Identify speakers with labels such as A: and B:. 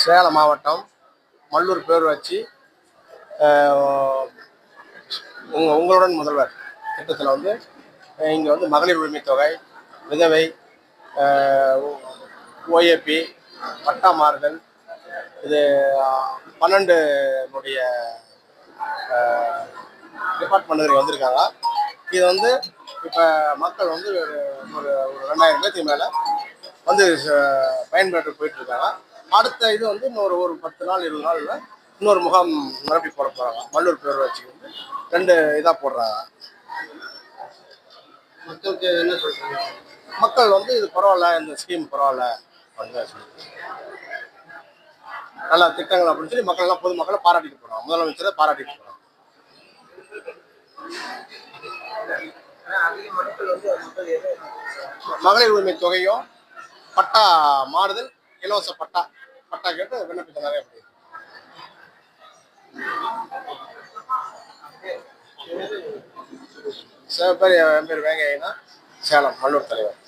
A: சேலம் மாவட்டம் மல்லூர் பேரூராட்சி உங்கள் உங்க உங்களுடன் முதல்வர் திட்டத்தில் வந்து இங்கே வந்து மகளிர் உரிமை தொகை விதவை ஓஏபி பட்டா மாறுதல் இது பன்னெண்டுனுடைய டிபார்ட்மெண்ட்டுக்கு வந்திருக்காங்க. இது வந்து இப்போ மக்கள் வந்து ஒரு ஒரு ரெண்டாயிரம் பேர்த்துக்கு மேலே வந்து ச- பயன்பாட்டு போயிட்டு இருக்காங்க. அடுத்த இது வந்து இன்னொரு ஒரு பத்து நாள் இருபது நாள்ல இன்னொரு முகாம் மறுபடி போட போகிறாங்க மல்லூர் பேரூராட்சிக்கு வந்து ரெண்டு இதாக போடுறாங்க.
B: மக்களுக்கு என்ன சொல்றாங்க?
A: மக்கள் வந்து இது பரவாயில்ல இந்த ஸ்கீம் பரவாயில்ல. அப்படின்னு சொல்லி நல்ல திட்டங்கள் அப்படின்னு சொல்லி மக்கள் எல்லாம் பொதுமக்களை பாராட்டிட்டு போறாங்க. முதலமைச்சரை பாராட்டிட்டு
B: எதை
A: மகளிர் உரிமை தொகையும் பட்டா மாறுதல் இலவச பட்டா பட்டா கேட்டு விண்ணப்பித்த நிறைய பேர் சில பேர் என் பேர் வேங்கையனா சேலம் மல்லூர் தலைவர்.